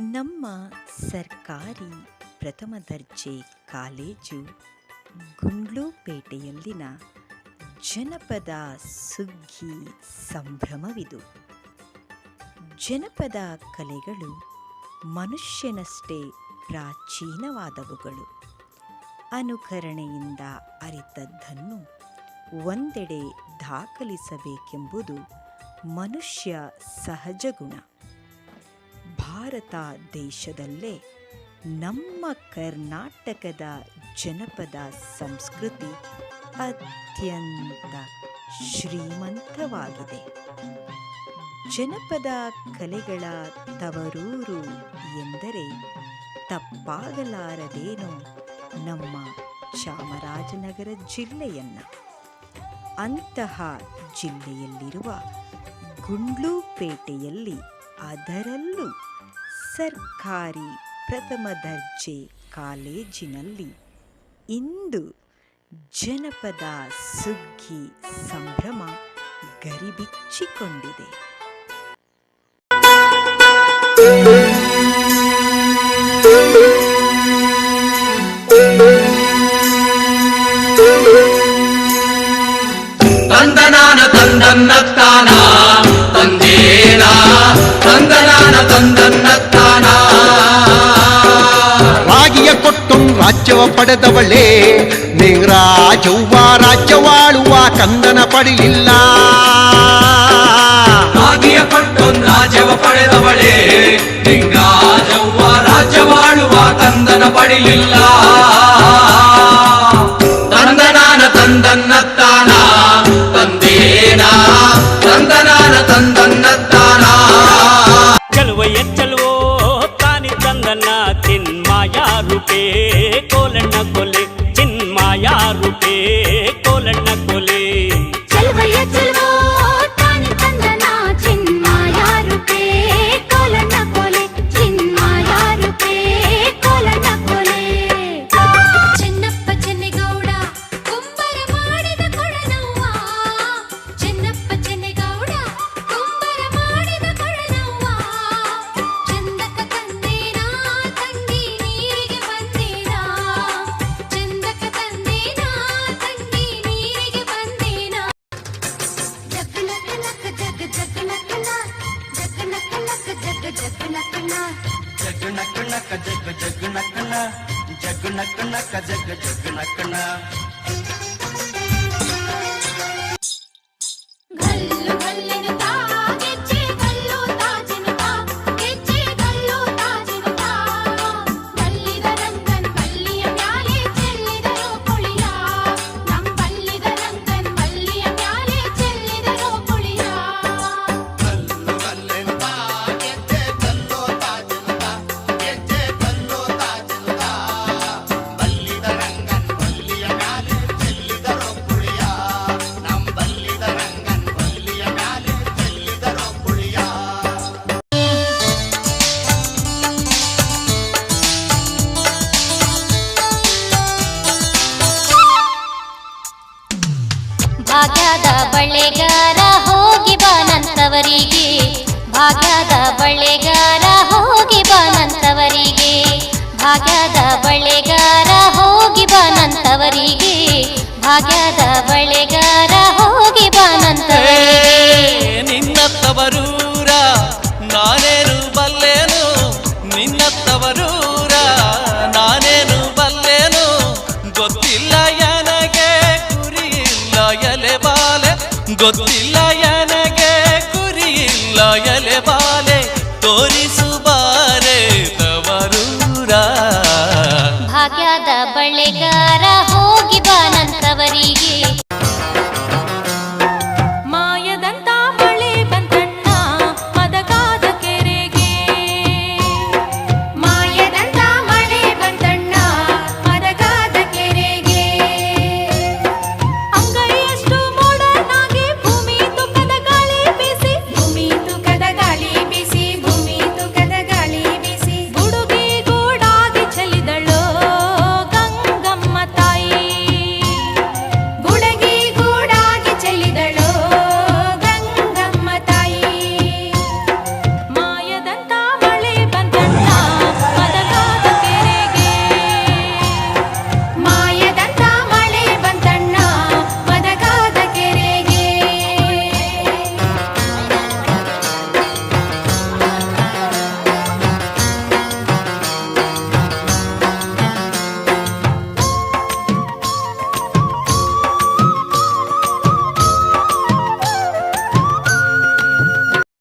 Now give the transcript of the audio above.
ನಮ್ಮ ಸರ್ಕಾರಿ ಪ್ರಥಮ ದರ್ಜೆ ಕಾಲೇಜು ಗುಂಡ್ಲುಪೇಟೆಯಲ್ಲಿನ ಜನಪದ ಸುಗ್ಗಿ ಸಂಭ್ರಮವಿದು. ಜನಪದ ಕಲೆಗಳು ಮನುಷ್ಯನಷ್ಟೇ ಪ್ರಾಚೀನವಾದವುಗಳು. ಅನುಕರಣೆಯಿಂದ ಅರಿತದ್ದನ್ನು ಒಂದೆಡೆ ದಾಖಲಿಸಬೇಕೆಂಬುದು ಮನುಷ್ಯ ಸಹಜ ಗುಣ. ಭಾರತ ದೇಶದಲ್ಲೇ ನಮ್ಮ ಕರ್ನಾಟಕದ ಜನಪದ ಸಂಸ್ಕೃತಿ ಅತ್ಯಂತ ಶ್ರೀಮಂತವಾಗಿದೆ. ಜನಪದ ಕಲೆಗಳ ತವರೂರು ಎಂದರೆ ತಪ್ಪಾಗಲಾರದೇನೋ ನಮ್ಮ ಚಾಮರಾಜನಗರ ಜಿಲ್ಲೆಯನ್ನ. ಅಂತಹ ಜಿಲ್ಲೆಯಲ್ಲಿರುವ ಗುಂಡ್ಲುಪೇಟೆಯಲ್ಲಿ ಅದರಲ್ಲೂ ಸರ್ಕಾರಿ ಪ್ರಥಮ ದರ್ಜೆ ಕಾಲೇಜಿನಲ್ಲಿ ಇಂದು ಜನಪದ ಸುಗ್ಗಿ ಸಂಭ್ರಮ ಗರಿಬಿಚ್ಚಿಕೊಂಡಿದೆ. ತಂದನಾನ ತಂದನ್ನತ್ತಾನ ತಂದೇನ ತಂದನಾನ ತಂದನ್ನತ್ತಾನ ರಾಗಿಯ ಕೊಟ್ಟೊಂ ರಾಜ್ಯವ ಪಡೆದವಳೇ. ನೀರಾಜವ್ವ ರಾಜ್ಯವಾಳುವ ಕಂದನ ಪಡೆಯಿಲ್ಲ. ರಾಗಿಯ ಕೊಟ್ಟೊಂದು ರಾಜ್ಯವ ಪಡೆದವಳೇ. ನಿಂಗಾಜವ್ವ ರಾಜ್ಯವಾಳುವ ಕಂದನ ಪಡೆಯಿಲ್ಲ. ತಂದನಾನ ತಂದನ್ನತ್ತಾನ call and i జగ్గు నక్క నక్క జగ్గు జగ్గు నక్కన జగ్గు నక్క నక్క జగ్గు జగ్గు నక్కన ಭಾಗ್ಯದ ಬಳೆಗಾರ ಹೋಗಿ ಬಾನಂತವರಿಗೆ. ಭಾಗ್ಯದ ಬಳೆಗಾರ ಹೋಗಿ ಬಾನಂತವರಿಗೆ. ಭಾಗ್ಯದ ಬಳೆಗಾರ ಹೋಗಿ ಬಾನಂತವರಿಗೆ. ಭಾಗ್ಯದ ಬಳೆಗಾರ ಹೋಗಿ ಬಾನಂತವರಿಗೆ. ನಿನ್ನತ್ತವರೂರ, ನಾನೇನು ಬಲ್ಲೇನು? ನಿನ್ನತ್ತವರೂರ, ನಾನೇನು ಬಲ್ಲೇನು? ಗೊತ್ತಿಲ್ಲ ನನಗೆ ಗೊತ್ತಿಲ್ಲ ನನಗೆ ಗುರಿಯಿಲ್ಲ ಎಲೆ ಬಾಲೆ ತೋರಿಸು ಬಾರೆ ತವರೂರ. ಭಾಗ್ಯದ ಬಳಿಗ